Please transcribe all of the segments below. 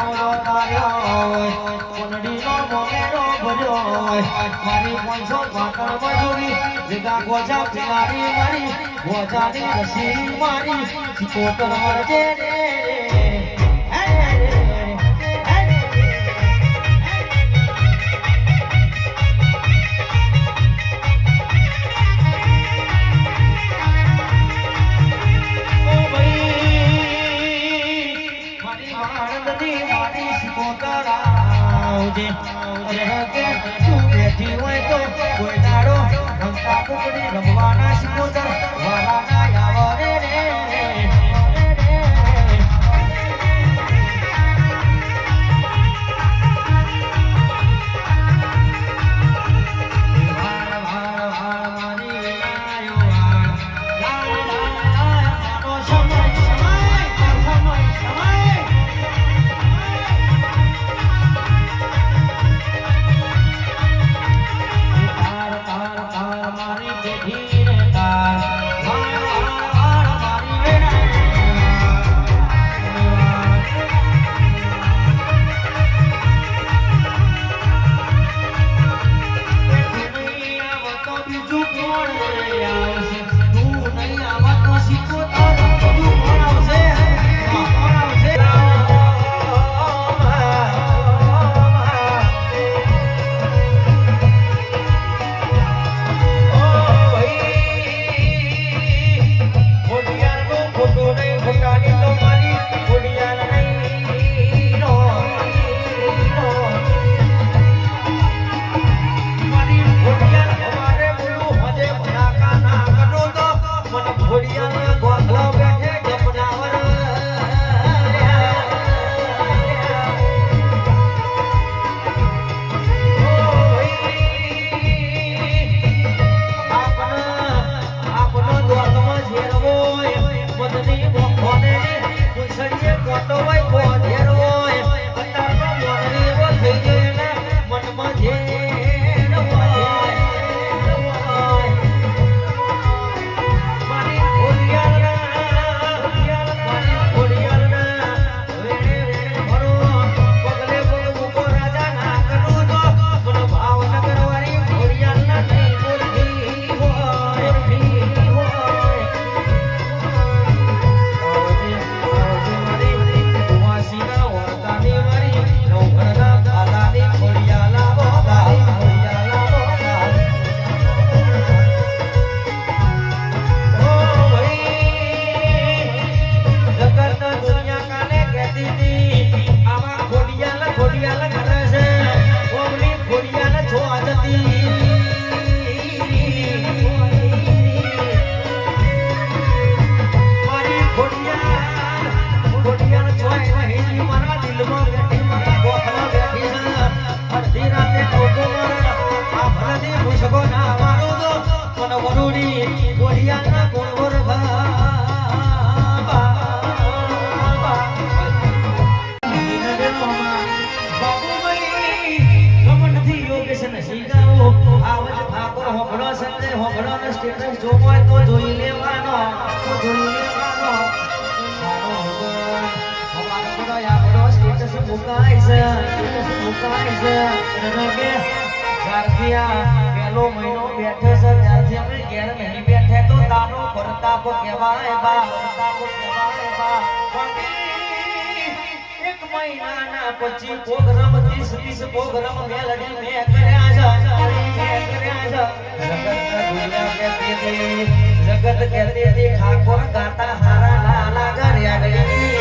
પાવડો માર્યો હોય કુંડળીનો મોમેરો ભર્યો હોય મારી પાંચસો ભાકર મજૂરી ભેગા ગોજા પીલારી મારી ગોજાની રસી મારી કોતર મરજે રે આવજે અરે કે તું બેઠી હોય તો કોઈ દાડો રમતા કુકડી રમવાના સિકોતર. બીજું મુકાય કે મહિનો બેઠે છે ત્યારથી અમે ઘેર નહીં બેઠે તો પરતાપો કહેવાય બા એક મહિનાના પછી પ્રોગ્રામ ત્રીસ જગત દુનિયા હતી જગત કહેતી હતી ઠાકોર ગાતા હારા લાલા કર્યા એક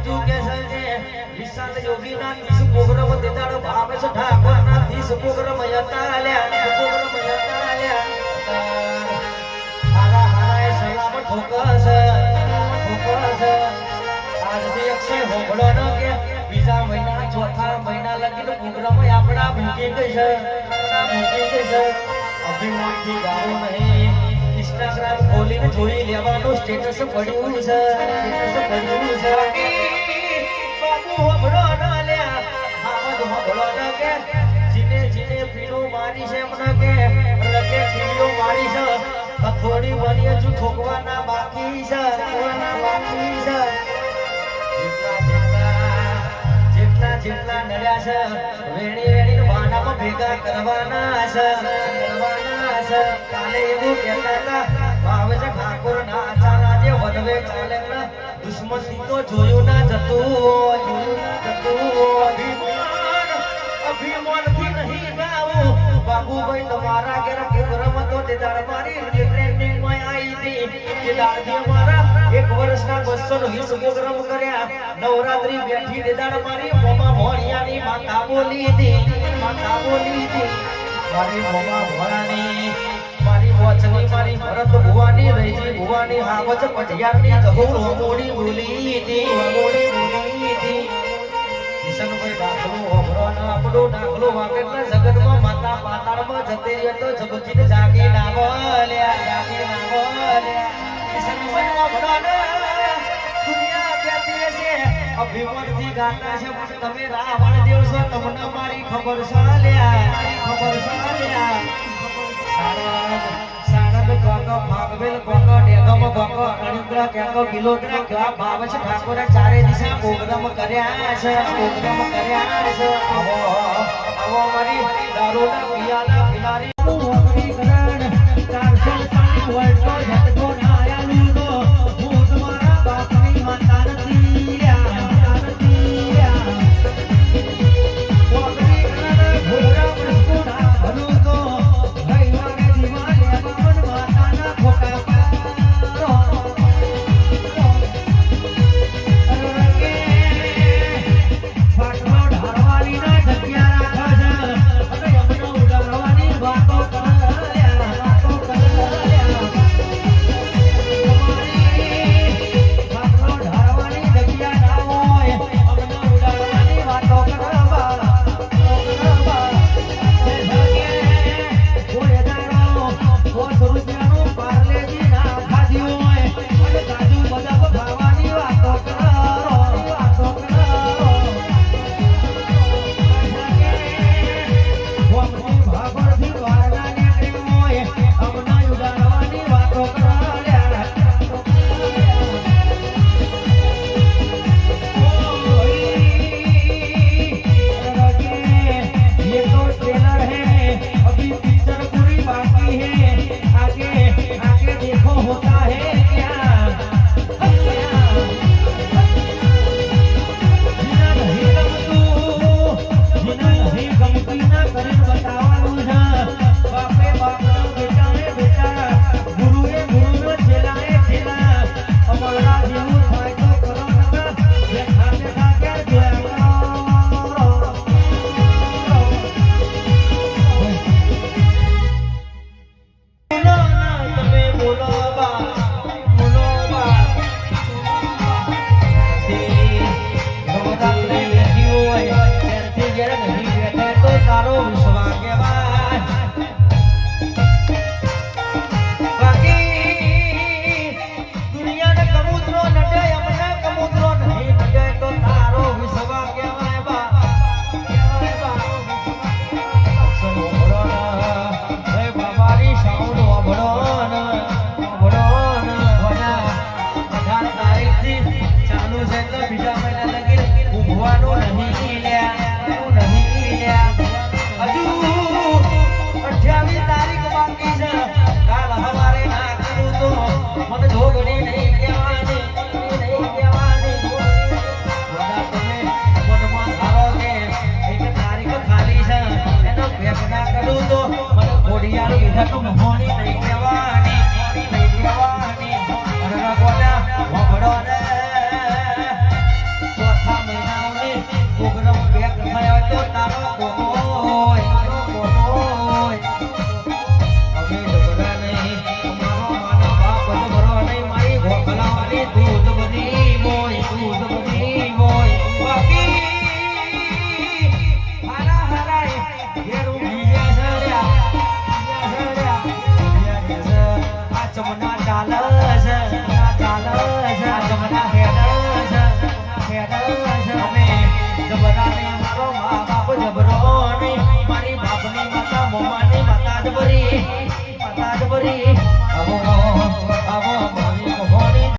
બાજુ કે છે વિશાલ યોગી ના ત્રીસ પ્રોગ્રામ દેદાડો ભાવે છે ઠાકોર ના ત્રીસ પ્રોગ્રામ યતા આલ્યા પ્રોગ્રામ યતા આલ્યા હારા હારા સલામ ઠોકસ ઠોકસ આજથી અક્ષય હોગળો ન કે, બીજા મહિના, ચોથા મહિના લગીન પ્રોગ્રામ આપણા ગઈ છે. આપણા ગઈ છે. અભિમાનથી ગાવો નહીં. ઇન્સ્ટાગ્રામ જોઈ લેવાનું સ્ટેટસ પડ્યું છે. કે. હથોડી વળી હજુ ઠોકવાના બાકી છે. બાકી છે. જેટલા જેટલા નડ્યા છે. વેણી વેણી ભેગા કરવાના છે કરવાના છે કાલે એવું કહેતા હતા ભાવે ઠાકોર ના ચાલા જે વનવે ચાલે દુશ્મન તો જોયું ના જતું જોયું ના અભિમાનથી નહીં ગાવું. બાબુભાઈ તમારા ઘેર પ્રોગ્રામ હતો, તે દાડ મારી ટ્રેનિંગમાં આવી હતી. તે દાડથી મારા એક વર્ષના બસો નો વીસ કર્યા. નવરાત્રી બેઠી તે દાડ મારી મોમા હતી માતા બોલી હતી. મારી મોમા ભોળાની મારી વચની મારી ભરત ભુવાની રહીજી ભુવાની હાવજ પટિયાની જહુર હોમોડી બોલી હોમોડી બોલી હતી કિશનભાઈ દાખલો હોભળો ને માતા પાતાળમાં જતી રહી તો જગતજીને જાગી ના બોલ્યા, જાગી ભાગવેલ, કોકો ડેગમ, કોકો અણિદ્રા કેકો કેવા ભાવ છે? ઠાકોરે ચારે દિશા પ્રોગ્રામ કર્યા છે, પ્રોગ્રામ કર્યા છે. તો માતા જબરી માતા જબરી આવો આવો.